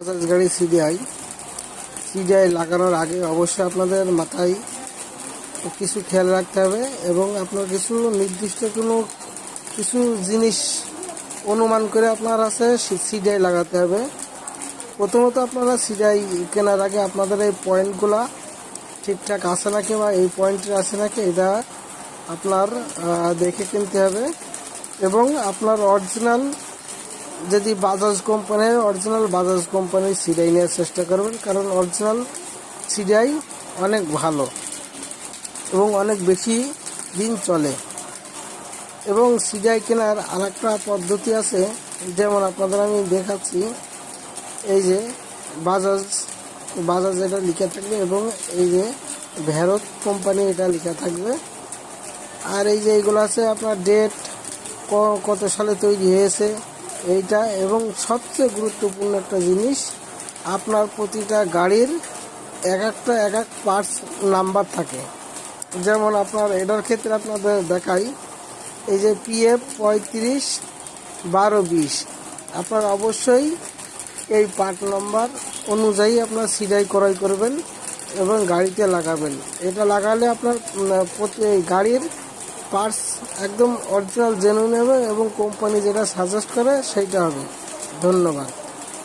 বাজাজ গাড়ি CDI CDI লাগানোর আগে অবশ্যই আপনাদের মাথায় কিছু খেয়াল রাখতে হবে এবং আপনার কিছু নির্দিষ্ট কোনো কিছু জিনিস অনুমান করে আপনার আছে সিডিআই লাগাতে হবে। প্রথমত আপনারা সিডিআই কেনার আগে আপনাদের এই পয়েন্টগুলা ঠিকঠাক আছে নাকি বা এই পয়েন্টে আছে নাকি এটা আপনার দেখে কিনতে হবে। এবং আপনার অরিজিনাল যদি বাজাজ কোম্পানির অরিজিনাল বাজাজ কোম্পানির সিডাই নেওয়ার চেষ্টা করবেন, কারণ অরিজিনাল সিডাই অনেক ভালো এবং অনেক বেশি দিন চলে। এবং সিডাই কেনার আরেকটা পদ্ধতি আছে, যেমন আপনাদের আমি দেখাচ্ছি, এই যে বাজাজ বাজাজ এটা লিখে থাকবে এবং এই যে ভ্যারত কোম্পানি এটা লেখা থাকবে। আর এই যে এইগুলো আছে, আপনার ডেট কত সালে তৈরি হয়েছে এইটা এবং সবচেয়ে গুরুত্বপূর্ণ একটা জিনিস, আপনার প্রতিটা গাড়ির এক একটা, এক এক পার্টস নাম্বার থাকে। যেমন আপনার এটার ক্ষেত্রে আপনাদের দেখাই, এই যে পিএফ পঁয়ত্রিশ, বারো বিশ। আপনার অবশ্যই এই পার্ট নাম্বার অনুযায়ী আপনার সিডাই ক্রয় করবেন এবং গাড়িতে লাগাবেন। এটা লাগালে আপনার প্রতি গাড়ির পার্টস একদম অরিজিনাল জেনুইন হবে এবং কোম্পানি যেটা সাজেস্ট করে সেইটা হবে। ধন্যবাদ।